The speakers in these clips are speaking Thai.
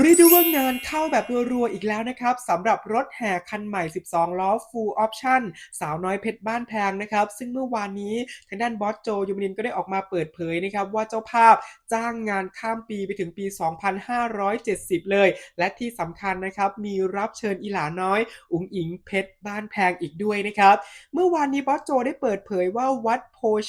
เรียกได้ว่างานเข้าแบบรัวๆอีกแล้วนะครับสำหรับรถแห่คันใหม่ 12 ล้อ Full Option สาวน้อยเพชรบ้านแพงนะครับ ซึ่งเมื่อวานนี้ทางด้านบอสโจยูมนินก็ได้ออกมาเปิดเผยนะครับ ว่าเจ้าภาพจ้างงานข้ามปีไปถึงปี 2570 เลย และที่สำคัญนะครับ มีรับเชิญอีหลาน้อย อุ๋งอิงเพชรบ้านแพงอีกด้วยนะครับ เมื่อวานนี้บอสโจได้เปิดเผยว่าวัด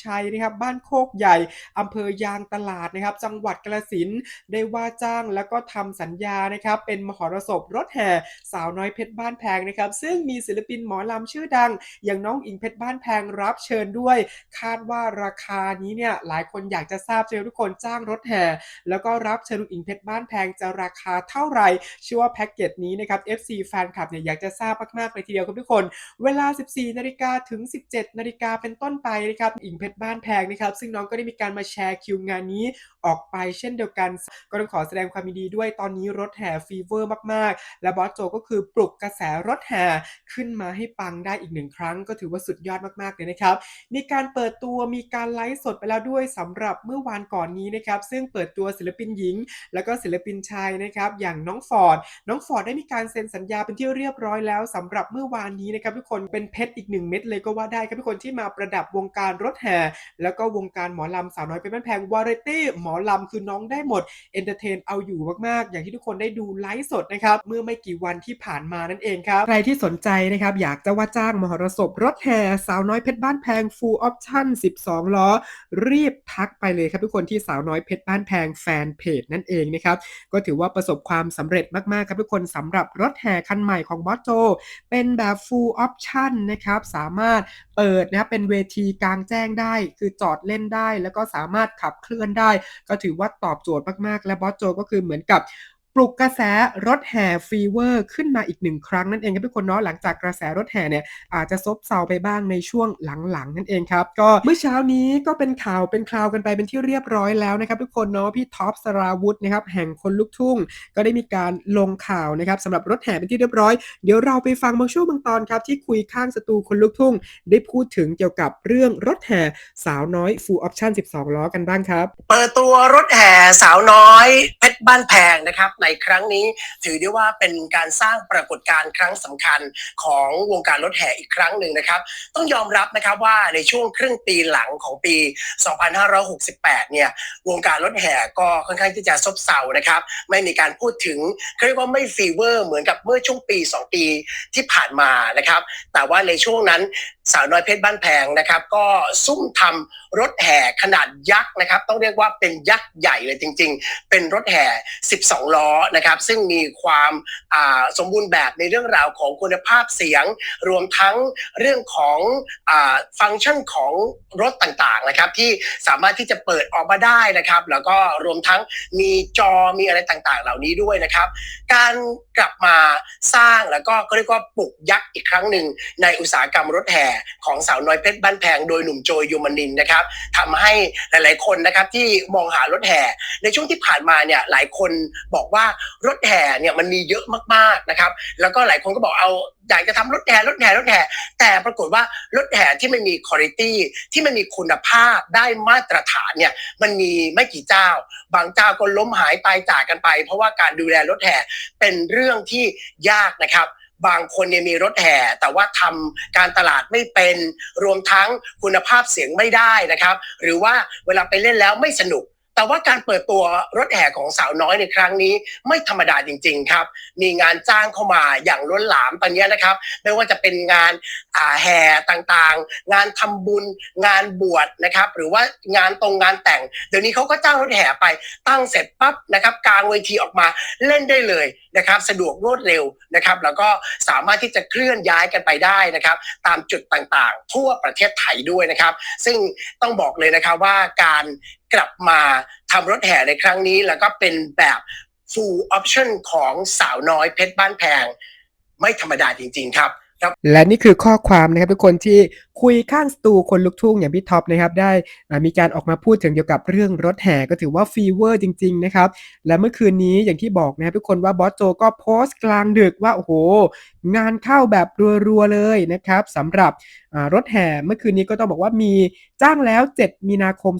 ชัยนะครับบ้านโคกใหญ่อำเภอยางตลาดนะครับจังหวัดกาฬสินได้ว่าจ้างแล้วก็ทำสัญญานะครับเป็นมหรสพรถแห่สาวน้อยเพชรบ้านแพงนะครับซึ่งมีศิลปินหมอลำชื่อดัง อย่างน้องอิงเพชรบ้านแพงรับเชิญด้วย คาดว่าราคานี้เนี่ยหลายคนอยากจะทราบเชียวทุกคนจ้างรถแห่แล้วก็รับเชิญลุงอิงเพชรบ้านแพงจะราคาเท่าไหร่เชื่อว่าแพ็กเกจนี้นะครับ FC แฟนคลับเนี่ยอยากจะทราบมากๆเลยทีเดียวครับทุกคน เวลา 14นาฬิกาถึง 17นาฬิกาเป็นต้นไปนะครับอิงเพชรบ้านแพงนะครับ ซึ่งน้องก็ได้มีการมาแชร์คิวงานนี้ออกไปเช่นเดียวกัน ก็ต้องขอแสดงความยินดีด้วยตอนนี้รถแห่ฟีเวอร์มากๆ และบอสโจก็คือปลุกกระแสรถแห่ขึ้นมาให้ปังได้อีกหนึ่งครั้ง ก็ถือว่าสุดยอดมากๆเลยนะครับมีการเปิดตัวมีการไลฟ์สดไปแล้วด้วยสำหรับเมื่อวานก่อนนี้นะครับซึ่งเปิดตัวศิลปินหญิง แล้วก็ศิลปินชายนะครับอย่างน้องฟอร์ดน้องฟอร์ดได้มีการเซ็นสัญญาเป็นที่เรียบร้อยแล้วสำหรับเมื่อวานนี้นะครับทุกคนเป็นเพชรอีกหนึ่งเม็ดเลยก็ว่าได้ครับทุกคนที่มาประดับวงการรถแห่ แล้วก็วงการหมอลำสาวน้อยเป็นบ้านแพงวาไรตี้หมอลำคือน้องได้หมดเอนเตอร์เทนเอาอยู่มากๆ อย่างที่ทุกคนได้ดูไลฟ์สดนะครับ เมื่อไม่กี่วันที่ผ่านมานั่นเองครับ ใครที่สนใจนะครับ อยากจะว่าจ้างมหรสพรถแห่สาวน้อยเพชรบ้านแพง full option 12 ล้อ รีบทักไปเลยครับทุกคนที่สาวน้อยเพชรบ้านแพงแฟนเพจนั่นเองนะครับ ก็ถือว่าประสบความสำเร็จมากๆครับทุกคนสำหรับรถแห่คันใหม่ของบอสโจ เป็นแบบ full option นะครับสามารถเปิดนะครับเป็นเวทีกลางแจ้งได้ คือจอดเล่นได้ แล้วก็สามารถขับเคลื่อนได้ ก็ถือว่าตอบโจทย์มากๆ และบอสโจก็คือเหมือนกับ ปลุกกระแสรถแห่ฟีเวอร์ขึ้นมาอีกหนึ่งครั้งนั่นเองครับทุกคนเนาะหลังจากกระแสรถแห่เนี่ยอาจจะซบเซาไปบ้างในช่วงหลังๆ นั่นเองครับก็เมื่อเช้านี้ก็เป็นข่าวเป็นคราวกันไปเป็นที่เรียบร้อยแล้วนะครับทุกคนเนาะพี่ท็อปสราวุธนะครับแห่งคนลุกทุ่ง ก็ได้มีการลงข่าวนะครับสำหรับรถแห่เป็นที่เรียบร้อย เดี๋ยวเราไปฟังบางช่วงบางตอนครับที่คุยข้างสตูคนลุกทุ่ง ได้พูดถึงเกี่ยวกับเรื่องรถแห่สาวน้อย full option 12 ล้อกันบ้างครับ เปิดตัวรถแห่สาวน้อยเพชรบ้านแพงนะครับในครั้งนี้ ถือได้ว่าเป็นการสร้างปรากฏการณ์ครั้งสำคัญของวงการรถแห่อีกครั้งหนึ่งนะครับ ต้องยอมรับนะครับว่าในช่วงครึ่งปีหลังของปี 2568 เนี่ย วงการรถแห่ก็ค่อนข้างที่จะซบเซานะครับ ไม่มีการพูดถึงเรียกว่าไม่ฟีเวอร์ เหมือนกับเมื่อช่วงปี 2 ปีที่ผ่านมานะครับ แต่ว่าในช่วงนั้นสาวน้อยเพชรบ้านแพงนะครับ ก็ซุ่มทำรถแห่ขนาดยักษ์นะครับ ต้องเรียกว่าเป็นยักษ์ใหญ่เลยจริง ๆ เป็นรถแห่ 12 ล้อนะครับ ซึ่งมีความาสมบูรณ์แบบในเรื่องราวของคุณภาพเสียง รวมทั้งเรื่องของอฟังก์ชันของรถต่างๆนะครับ ที่สามารถที่จะเปิดออกมาได้นะครับ แล้วก็รวมทั้งมีจอมีอะไรต่างๆ เหล่านี้ด้วยนะครับ การกลับมาสร้างแล้วก็ก็เรียกว่าปลุกยักษ์อีกครั้งหนึ่งในอุตสาหกรรมรถแห่ของสาวน้อยเพชรบ้านแพงโดยหนุ่มโจยโยมนินนะครับทำให้หลายๆคนนะครับที่มองหารถแห่ ในช่วงที่ผ่านมาเนี่ยหลายคนบอกว่ารถแห่เนี่ยมันมีเยอะมากๆนะครับ แล้วก็หลายคนก็บอกเอาอยากจะทำรถแห่รถแห่รถแห่แต่ปรากฏว่ารถแห่ที่มันมีคุณภาพที่มันมีคุณภาพได้มาตรฐานเนี่ยมันมีไม่กี่เจ้า บางเจ้าก็ล้มหายตายจากกันไป เพราะว่าการดูแลรถแห่เป็นเรื่องที่ยากนะครับบางคนเนี่ยมีรถแห่ แต่ว่าทำการตลาดไม่เป็นรวมทั้งคุณภาพเสียงไม่ได้นะครับ หรือว่าเวลาไปเล่นแล้วไม่สนุก แต่ว่าการเปิดตัวรถแห่ของสาวน้อยในครั้งนี้ไม่ธรรมดาจริง ๆ ครับ มีงานจ้างเข้ามาอย่างล้นหลามตอนนี้นะครับ ไม่ว่าจะเป็นงานาแห่ต่างๆ งานทำบุญ งานบวชนะครับ หรือว่างานตรงงานแต่ง เดี๋ยวนี้เขาก็จ้างรถแห่ไปตั้งเสร็จปั๊บนะครับกลางเวทีออกมาเล่นได้เลยนะครับ สะดวกรวดเร็วนะครับ แล้วก็สามารถที่จะเคลื่อนย้ายกันไปได้นะครับ ตามจุดต่างๆ ทั่วประเทศไทยด้วยนะครับ ซึ่งต้องบอกเลยนะครับว่าการ กลับมาทำรถแห่ในครั้งนี้ แล้วก็เป็นแบบ full option ของสาวน้อยเพชรบ้านแพง ไม่ธรรมดาจริง ๆ ครับ และนี่คือข้อความนะครับทุกคนที่คุยข้างสตูคนลุกทุ่งอย่างพี่ท็อปนะครับได้มีการออกมาพูดถึงเกี่ยวกับเรื่องรถแห่ก็ถือว่าฟีเวอร์จริงๆนะครับและเมื่อคืนนี้อย่างที่บอกนะครับทุกคนว่าบอสโจก็โพสต์กลางดึกว่าโอ้โห งานเข้าแบบรัวๆเลยนะครับสำหรับรถแห่เมื่อคืนนี้ก็ต้องบอกว่ามีจ้างแล้ว 7 มีนาคม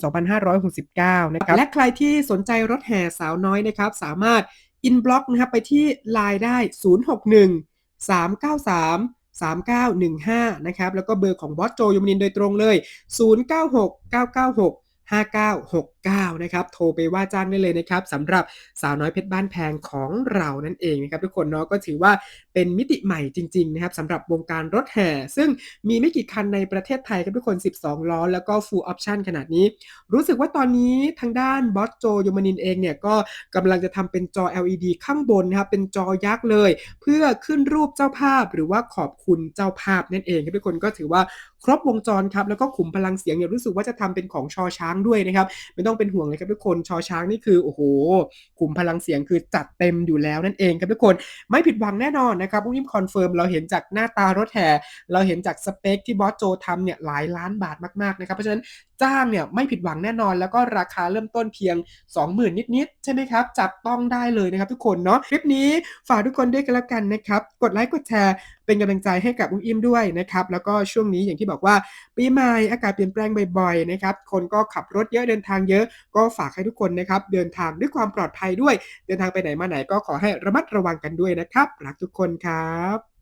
2569นะครับและใครที่สนใจรถแห่สาวน้อยนะครับสามารถอินบล็อกนะครับไปที่ Line ได้ 061 393 3915 นะครับ แล้วก็เบอร์ของบอสโจยมินินโดยตรงเลย 096 996 5969 9นะครับโทรไปว่าจ้างได้เลยนะครับสำหรับสาวน้อยเพชรบ้านแพงของเรานั่นเองนะครับทุกคนเนาะก็ถือว่าเป็นมิติใหม่จริงๆนะครับสำหรับวงการรถแห่ ซึ่งมีไม่กี่คันในประเทศไทยครับทุกคน 12 ล้อ แล้วก็ full option ขนาดนี้ รู้สึกว่าตอนนี้ทางด้านบอสโจยมนินเองเนี่ยก็กำลังจะทำเป็นจอ LED ข้างบนนะครับเป็นจอยักษ์เลย เพื่อขึ้นรูปเจ้าภาพหรือว่าขอบคุณเจ้าภาพนั่นเองครับทุกคนก็ถือว่าครบวงจรครับแล้วก็ขุมพลังเสียงเนี่ยรู้สึกว่าจะทำเป็นของชอช้างด้วยนะครับไม่ต้องเป็นห่วงเลยครับทุกคนชอช้างนี่คือโอ้โหขุมพลังเสียงคือจัดเต็มอยู่แล้วนั่นเองครับทุกคนไม่ผิดหวังแน่นอนนะครับพวกนี้คอนเฟิร์มเราเห็นจากหน้าตารถแห่เราเห็นจากสเปคที่บอสโจทำเนี่ยหลายล้านบาทมากๆนะครับเพราะฉะนั้นจ้างเนี่ยไม่ผิดหวังแน่นอน แล้วก็ราคาเริ่มต้นเพียง 20,000 นิดๆใช่ไหมครับ จับต้องได้เลยนะครับทุกคนเนาะคลิปนี้ฝากทุกคนด้วยกันแล้วกันนะครับ กดไลค์กดแชร์เป็นกำลังใจให้กับอุ้มอิ่มด้วยนะครับแล้วก็ช่วงนี้อย่างที่บอกว่าปีใหม่อากาศเปลี่ยนแปลงบ่อยๆนะครับคนก็ขับรถเยอะเดินทางเยอะ ก็ฝากให้ทุกคนนะครับเดินทางด้วยความปลอดภัยด้วย เดินทางไปไหนมาไหนก็ขอให้ระมัดระวังกันด้วยนะครับรักทุกคนครับ